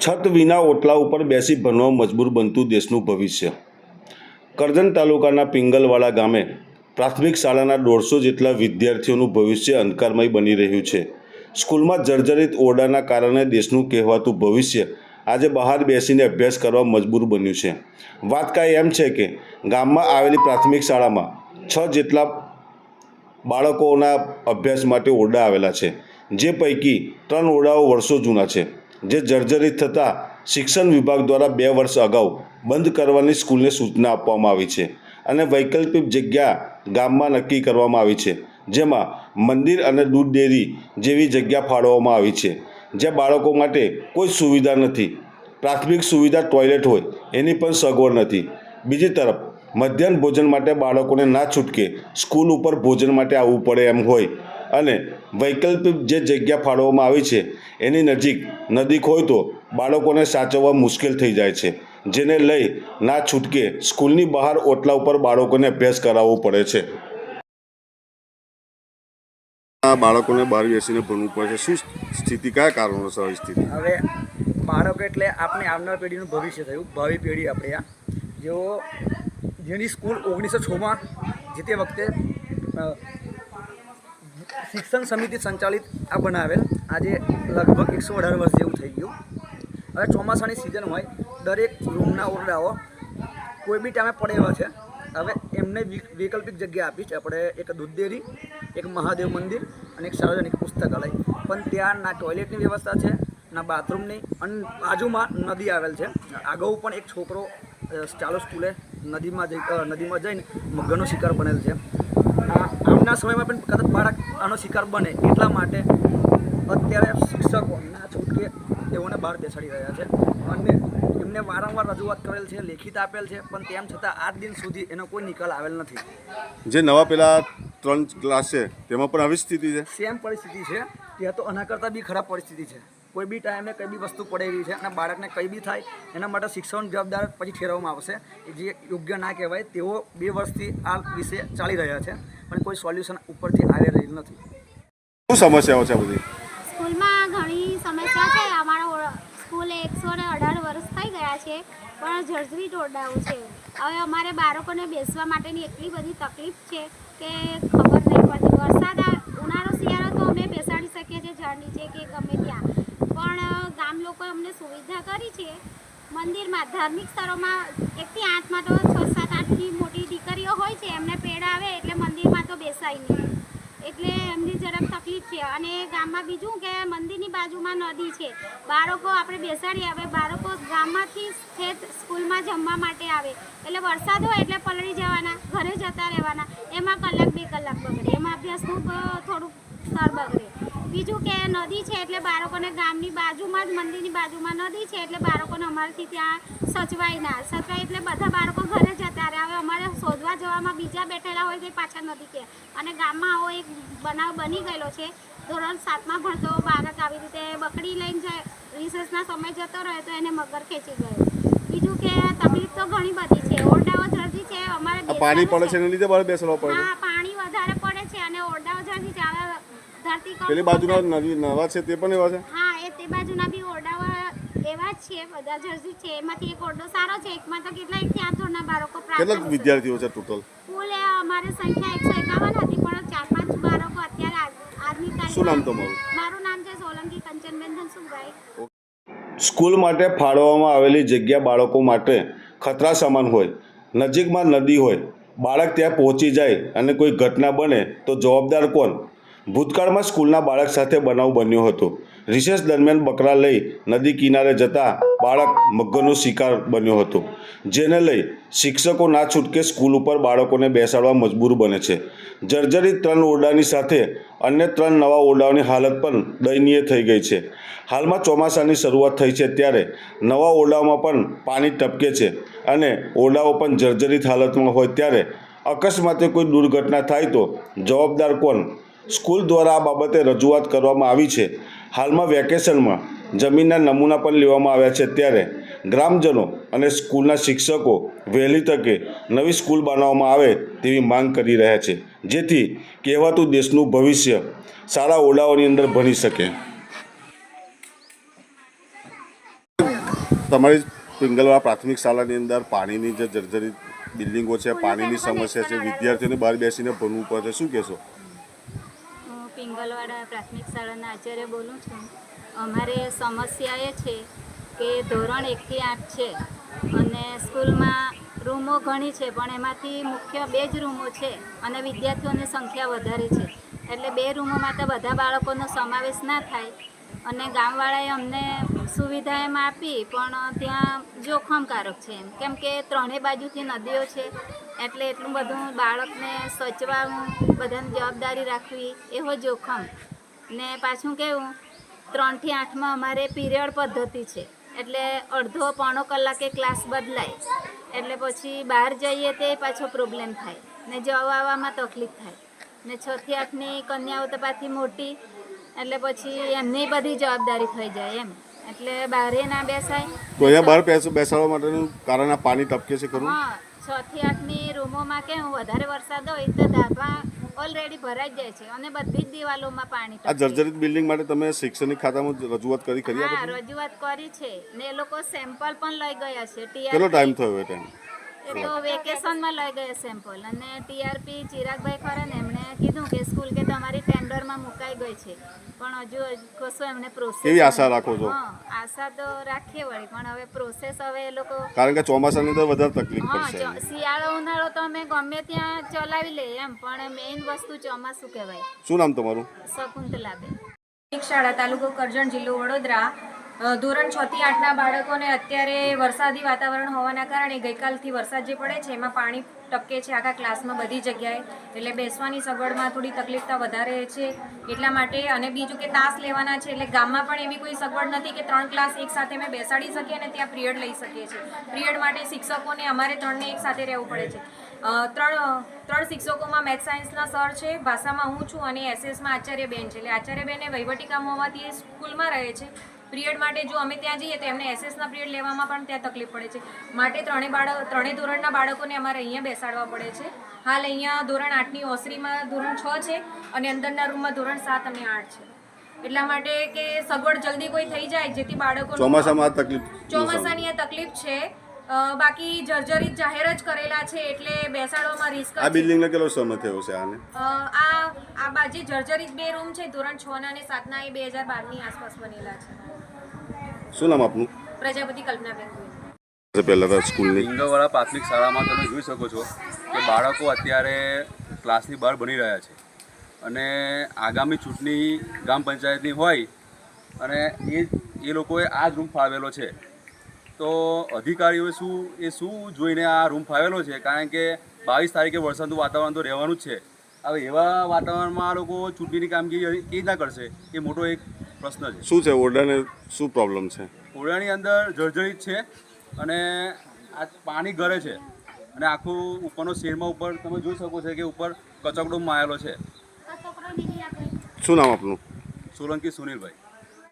છત વિના ઓટલા ઉપર બેસી ભણવા મજબૂર બનતું દેશનું ભવિષ્ય. કરજણ તાલુકાના પિંગલવાડા ગામે પ્રાથમિક શાળાના દોઢસો જેટલા વિદ્યાર્થીઓનું ભવિષ્ય અંધકારમય બની રહ્યું છે. સ્કૂલમાં જર્જરિત ઓરડાના કારણે દેશનું કહેવાતું ભવિષ્ય આજે બહાર બેસીને અભ્યાસ કરવા મજબૂર બન્યું છે. વાત કાંઈ એમ છે કે ગામમાં આવેલી પ્રાથમિક શાળામાં છ જેટલા બાળકોના અભ્યાસ માટે ઓરડા આવેલા છે, જે પૈકી ત્રણ ઓરડાઓ વર્ષો જૂના છે. જે જર્જરિત થતાં શિક્ષણ વિભાગ દ્વારા બે વર્ષ અગાઉ બંધ કરવાની સ્કૂલને સૂચના આપવામાં આવી છે અને વૈકલ્પિક જગ્યા ગામમાં નક્કી કરવામાં આવી છે, જેમાં મંદિર અને દૂધ ડેરી જેવી જગ્યા ફાળવવામાં આવી છે, જ્યાં બાળકો માટે કોઈ સુવિધા નથી. પ્રાથમિક સુવિધા ટોયલેટ હોય, એની પણ સગવડ નથી. બીજી તરફ, મધ્યાહન ભોજન માટે બાળકોને ના છૂટકે સ્કૂલ ઉપર ભોજન માટે આવવું પડે એમ હોય. અને વૈકલ્પિક જે જગ્યા ફાળવવામાં આવી છે એની નજીક નદી હોય તો બાળકોને સાચવવા મુશ્કેલ થઈ જાય છે જેને લઈ ના છૂટકે સ્કૂલની બહાર ઓટલા ઉપર બાળકોને અભ્યાસ કરાવવો પડે છે. આ બાળકોને બહાર બેસીને ભણવું પડે છે. શું સ્થિતિ કયા કારણોસર આવી સ્થિતિ? હવે બાળકો એટલે આપણે આવનાર પેઢીનું ભવિષ્ય થયું ભાવિ પેઢી આપણે આ. જેઓ જેની સ્કૂલ ઓગણીસો છમાં જે તે વખતે શિક્ષણ સમિતિ સંચાલિત આ બનાવેલ. આજે લગભગ એકસો અઢાર વર્ષ જેવું થઈ ગયું. હવે ચોમાસાની સિઝન હોય, દરેક રૂમના ઓરડાઓ કોઈ બી ટાઈમે પડે એવા છે. હવે એમને વૈકલ્પિક જગ્યા આપી છે. આપણે એક દૂધ ડેરી એક મહાદેવ મંદિર અને એક સાર્વજનિક પુસ્તકાલય. પણ ત્યાં ના ટોયલેટની વ્યવસ્થા છે, ના બાથરૂમની અને બાજુમાં નદી આવેલ છે. અગાઉ પણ એક છોકરો ચાલો સ્કૂલે નદીમાં જઈ નદીમાં જઈને મગરનો શિકાર બનેલ છે. આવનાર સમયમાં પણ કદાચ બાળક આનો શિકાર બને એટલા માટે અત્યારે શિક્ષકો ના છૂટકે તેઓને બહાર બેસાડી રહ્યા છે. અને એમને વારંવાર રજૂઆત કરેલ છે લેખિત આપેલ છે પણ તેમ છતાં આજ દિન સુધી એનો કોઈ નિકાલ આવેલ નથી. જે નવા પેલા ત્રણ ક્લાસ છે તેમાં પણ આવી સ્થિતિ છે? સેમ પરિસ્થિતિ છે. ત્યાં તો આના કરતાં બી ખરાબ પરિસ્થિતિ છે. કોઈ બી ટાઈમે કઈ બી વસ્તુ પડેલી છે અને બાળકને કંઈ બી થાય એના માટે શિક્ષણ જવાબદાર પછી ઠેરવવામાં આવશે. જે યોગ્ય ના કહેવાય તેઓ બે વર્ષથી આ વિશે ચાલી રહ્યા છે. પણ કોઈ સોલ્યુશન ઉપરથી આવી રહ્યું નથી. શું સમસ્યાઓ છે બધી? સ્કૂલમાં ઘણી સમસ્યા છે. અમારો સ્કૂલ એકસો ને અઢાર વર્ષ થઈ ગયા છે પણ જર્જરી ઓરડાઓ છે. હવે અમારે બાળકોને બેસવા માટેની એટલી બધી તકલીફ છે કે ખબર નહીં પડતી વરસાદ આ- ઉનાળો શિયાળો તો અમે બેસાડી શકીએ છીએ ઝાડ નીચે કે ગમે ત્યાં પણ અ, ગામ લોકોએ અમને સુવિધા કરી છે મંદિરમાં ધાર્મિક સ્થળોમાં એકથી આઠમાં તો છ સાત આઠની મોટી દીકરીઓ હોય છે એમને પેડ આવે એટલે મંદિરમાં તો બેસાય નહીં એટલે એમની જરાક તકલીફ છે. અને ગામમાં બીજું કે મંદિરની બાજુમાં નદી છે. બાળકો આપણે બેસાડીએ હવે બાળકો ગામમાંથી સ્થિત સ્કૂલમાં જમવા માટે આવે. એટલે વરસાદ હોય એટલે પલળી જવાના, ઘરે જતા રહેવાના. એમાં કલાક બે કલાક બગડે. એમાં અભ્યાસનું થોડુંક સ્તર બગડે. બીજું કે નદી છે એટલે બાળકોને ગામની બાજુમાં જ, મંદિરની બાજુમાં નદી છે એટલે બાળકોને અમારાથી ત્યાં સચવાય ના. સચવાય એટલે બધા બાળકો ઘરે રહે હવે અમારે શોધવા જવામાં બીજા બેઠેલા હોય તે પાછા નદી કે અને ગામમાં આવો એક બનાવ બની ગયેલો છે. ધોરણ સાતમાં ભણતો બાળક આવી રીતે બકડી લઈને જાય રિસેસના સમય જતો રહ્યો તો એને મગર ખેંચી ગયો. બીજું કે તકલીફ તો ઘણી બધી છે. ઓરડાઓ જલ્દી છે અમારે પાણી પડે છે એના લીધે બળ બેસવા પડે હા પાણી વધારે પડે છે અને ઓરડાઓ જરૂરી છે. હવે ધરતી પેલી બાજુના નવા છે તે પણ એવા છે? હા એ તે બાજુના બી ઓરડાઓ એવા છે બધા જર્સી છે એમાંથી એક ઓરડો સારો છે એકમાં તો કેટલા આઠ ધોરણના બાળકો કેટલા વિદ્યાર્થીઓ છે ટોટલ? કુલ અમારે સંખ્યા એકસો એકાવન હતી પણ ચાર પાંચ બાળકો અત્યારે આજની તારીખ શું નામ તમારું? મારું નામ છે સોલંકી કંચનબેન ધનસુખભાઈ સ્કૂલ માટે ફાળવવામાં આવેલી જગ્યા બાળકો માટે ખતરા સમાન હોય નજીકમાં નદી હોય બાળક ત્યાં પહોંચી જાય અને કોઈ ઘટના બને તો જવાબદાર કોણ? ભૂતકાળમાં સ્કૂલના બાળક સાથે બનાવ બન્યો હતો. રિસેસ દરમિયાન બકરા લઈ નદી કિનારે જતા બાળક મગરનો શિકાર બન્યો હતો, જેને લઈ શિક્ષકો ના છૂટકે સ્કૂલ ઉપર બાળકોને બેસાડવા મજબૂર બને છે. જર્જરિત ત્રણ ઓરડાની સાથે અન્ય ત્રણ નવા ઓરડાઓની હાલત પણ દયનીય થઈ ગઈ છે. હાલમાં ચોમાસાની શરૂઆત થઈ છે ત્યારે નવા ઓરડાઓમાં પણ પાણી ટપકે છે અને ઓરડાઓ પણ જર્જરિત હાલતમાં હોય ત્યારે અકસ્માતે કોઈ દુર્ઘટના થાય તો જવાબદાર કોણ? સ્કૂલ દ્વારા આ બાબતે રજૂઆત કરવામાં આવી છે. હાલમાં વેકેશનમાં જમીનના નમૂના પણ લેવામાં આવ્યા છે ત્યારે ગ્રામજનો અને સ્કૂલના શિક્ષકો વહેલી તકે નવી સ્કૂલ બનાવવામાં આવે તેવી માંગ કરી રહ્યા છે, જેથી કહેવાતું દેશનું ભવિષ્ય સારા ઓરડાઓની અંદર ભણી શકે. તમારી પિંગલવા પ્રાથમિક શાળાની અંદર પાણીની જે જર્જરિત બિલ્ડિંગો છે, પાણીની સમસ્યા છે, વિદ્યાર્થીઓને બહાર બેસીને ભણવું પડે શું કહેશો? હું પિંગલવાડા પ્રાથમિક શાળાના આચાર્ય બોલું છું. અમારે સમસ્યા એ છે કે ધોરણ એકથી આઠ છે અને સ્કૂલમાં રૂમો ઘણી છે, પણ એમાંથી મુખ્ય બે જ રૂમો છે અને વિદ્યાર્થીઓની સંખ્યા વધારે છે. એટલે બે રૂમોમાં તો બધા બાળકોનો સમાવેશ ના થાય અને ગામવાળાએ અમને સુવિધા એમ આપી, પણ ત્યાં જોખમકારક છે એમ. કેમ કે ત્રણેય બાજુથી નદીઓ છે એટલે એટલું બધું બાળકને સચવાનું બધાની જવાબદારી રાખવી એવો જોખમ. ને પાછું કેવું ત્રણથી આઠમાં અમારે પીરિયડ પદ્ધતિ છે. એટલે અડધો પોણો કલાકે ક્લાસ બદલાય. એટલે પછી બહાર જઈએ તે પાછો પ્રોબ્લેમ થાય. ને જવા આવવામાં તકલીફ થાય. ને છથી આઠની કન્યાઓ તો પાછી મોટી એટલે પછી એમની બધી જવાબદારી થઈ જાય એમ. એટલે બહારે ના બેસાય. તો અહીંયા બહાર બેસાડવા માટેનું કારણ આ પાણી ટપકે છે ખરું? હા છ થી આઠની રૂમોમાં કેવું વધારે વરસાદ હોય તો ધાબા ઓલરેડી ભરાઈ જાય છે અને બધી જ દિવાલોમાં પાણી આ જર્જરિત બિલ્ડિંગ માટે તમે શૈક્ષણિક ખાતામાં રજૂઆત કરી કરી હા રજૂઆત કરી છે ને એ લોકો સેમ્પલ પણ લઈ ગયા છે કેટલો ટાઈમ થયો એ ટાઈમ એ તો વેકેશનમાં લઈ ગયે સેમ્પલ અને ટીઆરપી ચિરાગભાઈ ખરે ને એમણે કીધું કે સ્કૂલ કે તમારી ટેન્ડરમાં મુકાઈ ગઈ છે. પણ હજુ કશું એમને પ્રોસેસ કેવી આશા રાખો છો? હા આશા તો રાખીએ વળી પણ હવે પ્રોસેસ હવે એ લોકો કારણ કે ચોમાસાની અંદર વધારે તકલીફ પડશે. શિયાળો ઉનાળો તો અમે ગમે ત્યાં ચલાવી લઈએ એમ પણ મેઇન વસ્તુ ચોમાસું કહેવાય. શું નામ તમારું? શકુંતલાબેન. શાળા તાલુકો કરજણ જિલ્લો વડોદરા. ધોરણ છ થી આઠના બાળકોને અત્યારે વરસાદી વાતાવરણ હોવાના કારણે ગઈકાલથી વરસાદ જે પડે છે, એમાં પાણી ટપકે છે આખા ક્લાસમાં બધી જગ્યાએ. એટલે બેસવાની સગવડમાં થોડી તકલીફતા વધારે છે, એટલા માટે અને બીજું કે તાસ લેવાના છે, એટલે ગામમાં પણ એવી કોઈ સગવડ નથી કે ત્રણ ક્લાસ એક સાથે અમે બેસાડી શકીએ અને ત્યાં પિરિયડ લઈ શકીએ છીએ. પિરિયડ માટે શિક્ષકોને અમારે ત્રણને એક સાથે રહેવું પડે છે. ત્રણ ત્રણ શિક્ષકોમાં મેથ સાયન્સના સર છે, ભાષામાં હું છું અને એસએસમાં આચાર્ય બેન છે. એટલે આચાર્ય આચાર્યબેને વહીવટી કામ હોવાથી સ્કૂલમાં રહે છે. પિરિયડ માટે જો અમે ત્યાં જઈએ તો એમને એસએસના પિરિયડ લેવામાં પણ ત્યાં તકલીફ પડે છે. માટે ત્રણેય બાળક ત્રણેય ધોરણના બાળકોને અમારે અહીંયા બેસાડવા પડે છે. હાલ અહીંયા ધોરણ આઠની ઓસરીમાં ધોરણ છ છે અને અંદરના રૂમમાં ધોરણ સાત અને આઠ છે. એટલા માટે કે સગવડ જલ્દી કોઈ થઈ જાય જેથી બાળકો ચોમાસામાં તકલીફ ચોમાસાની આ તકલીફ છે. બાકી જર્જરિત જાહેર જ કરેલા છે એટલે બેસાડવામાં રિસ્ક આ બિલ્ડિંગ કેટલો સમય થયો છે આને? આ આ બાજુ જર્જરિત બે રૂમ છે ધોરણ 6 ના અને સાતના એ બે હજાર બારની આસપાસ બનેલા છે. શું નામ આપનું? પ્રજાપતિ કલ્પનાબેન ગોહિલ. પહેલા તો સ્કૂલની ઇન્દોવાળા પ્રાથમિક શાળામાં તમે જોઈ શકો છો કે બાળકો અત્યારે ક્લાસની બહાર બની રહ્યા છે. અને આગામી ચૂંટણી ગ્રામ પંચાયતની હોય અને એ એ લોકોએ આ જ રૂમ ફાળવેલો છે. તો અધિકારીઓએ શું એ શું જોઈને આ રૂમ ફાવેલો છે? કારણ કે બાવીસ તારીખે વરસાદનું વાતાવરણ તો રહેવાનું જ છે. હવે એવા વાતાવરણમાં આ લોકો ચૂંટણીની કામગીરી એ રીતના કરશે? એ મોટો એક પ્રશ્ન છે. શું છે ઓરડાને શું પ્રોબ્લેમ છે? ઓરડાની અંદર જર્જરિત છે અને આ પાણી ગરે છે. અને આખું ઉપરનો શેરમાં ઉપર તમે જોઈ શકો છો કે ઉપર કચકડો માયેલો છે. શું નામ આપનું? સોલંકી સુનિલભાઈ.